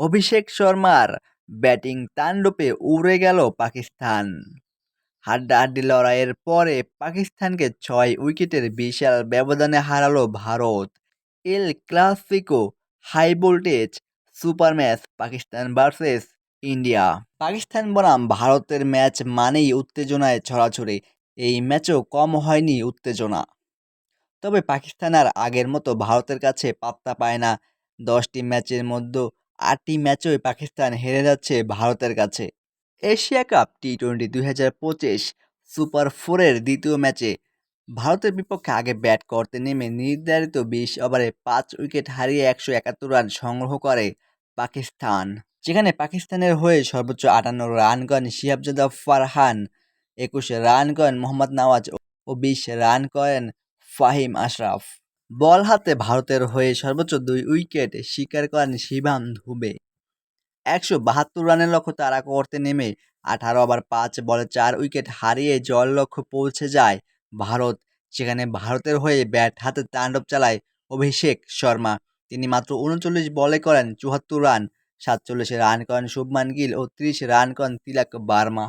অভিষেক শর্মার ব্যাটিং তাণ্ডবে উড়ে গেল পাকিস্তান। হাড্ডাহাড্ডি লড়াইয়ের পরে পাকিস্তানকে ছয় উইকেটের বিশাল ব্যবধানে হারালো Bharat. El Clasico high voltage super match Pakistan versus India. Pakistan বনাম ভারতের ম্যাচ মানেই উত্তেজনায় ছড়াছড়ি। এই ম্যাচও কম হয়নি উত্তেজনা। তবে পাকিস্তান আর আগের মতো ভারতের কাছে পাত্তা পায় না। দশটি ম্যাচের মধ্যে আটটি ম্যাচই পাকিস্তান হেরে যাচ্ছে ভারতের কাছে। এশিয়া কাপ টি টোয়েন্টি দুই হাজার পঁচিশ সুপার ফোরের দ্বিতীয় ম্যাচে ভারতের বিপক্ষে আগে ব্যাট করতে নেমে নির্ধারিত বিশ ওভারে পাঁচ উইকেট হারিয়ে একশো একাত্তর রান সংগ্রহ করে পাকিস্তান। যেখানে পাকিস্তানের হয়ে সর্বোচ্চ আটান্ন রান করেন শিহাবজাদা ফারহান, একুশ রান করেন মোহাম্মদ নওয়াজ ও বিশ রান করেন ফাহিম আশরাফ। বল হাতে ভারতের হয়ে সর্বোচ্চ দুই উইকেট শিকার করেন শিবাম ধুবে। একশো বাহাত্তর রানের লক্ষ্য তারা করতে নেমে আঠারো ওভার, পাঁচ বলে চার উইকেট হারিয়ে জল লক্ষ্য পৌঁছে যায় ভারত। সেখানে ভারতের হয়ে ব্যাট হাতে তাণ্ডব চালায় অভিষেক শর্মা। তিনি মাত্র উনচল্লিশ বলে করেন চুয়াত্তর রান, সাতচল্লিশে রান করেন শুভমান গিল ও ত্রিশ রান করেন তিলক বার্মা।